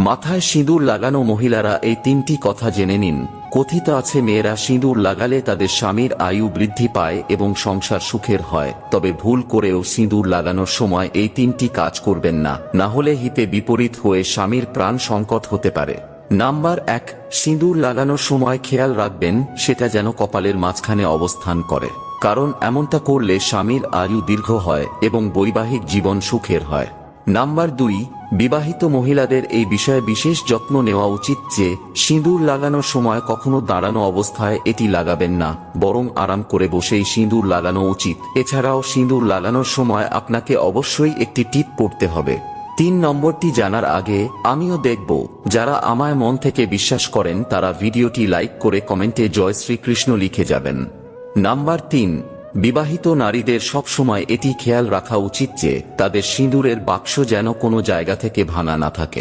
মাথায় সিঁদুর লাগানো মহিলারা এই তিনটি কথা জেনে নিন। কথিত আছে, মেয়েরা সিঁদুর লাগালে তাদের স্বামীর আয়ু বৃদ্ধি পায় এবং সংসার সুখের হয়। তবে ভুল করেও সিঁদুর লাগানোর সময় এই তিনটি কাজ করবেন না। না হলে হিতে বিপরীত হয়ে স্বামীর প্রাণ সংকট হতে পারে। নাম্বার এক, সিঁদুর লাগানোর সময় খেয়াল রাখবেন, সেটা যেন কপালের মাঝখানে অবস্থান করে। কারণ এমনটা করলে স্বামীর আয়ু দীর্ঘ হয় এবং বৈবাহিক জীবন সুখের হয়। নাম্বার দুই, বিবাহিত মহিলাদের এই বিষয়ে বিশেষ যত্ন নেওয়া উচিত যে, সিঁদুর লাগানোর সময় কখনো দাঁড়ানো অবস্থায় এটি লাগাবেন না, বরং আরাম করে বসেই সিঁদুর লাগানো উচিত। এছাড়াও সিঁদুর লাগানোর সময় আপনাকে অবশ্যই একটি টিপ পড়তে হবে। তিন নম্বরটি জানার আগে, আমিও দেখব। যারা আমায় মন থেকে বিশ্বাস করেন, তারা ভিডিওটি লাইক করে কমেন্টে জয় শ্রীকৃষ্ণ লিখে যাবেন। নাম্বার তিন বিবাহিত নারীদের সবসময় এটি খেয়াল রাখা উচিত যে তাদের সিঁদুরের বাক্স যেন কোনো জায়গা থেকে ভাঙা না থাকে।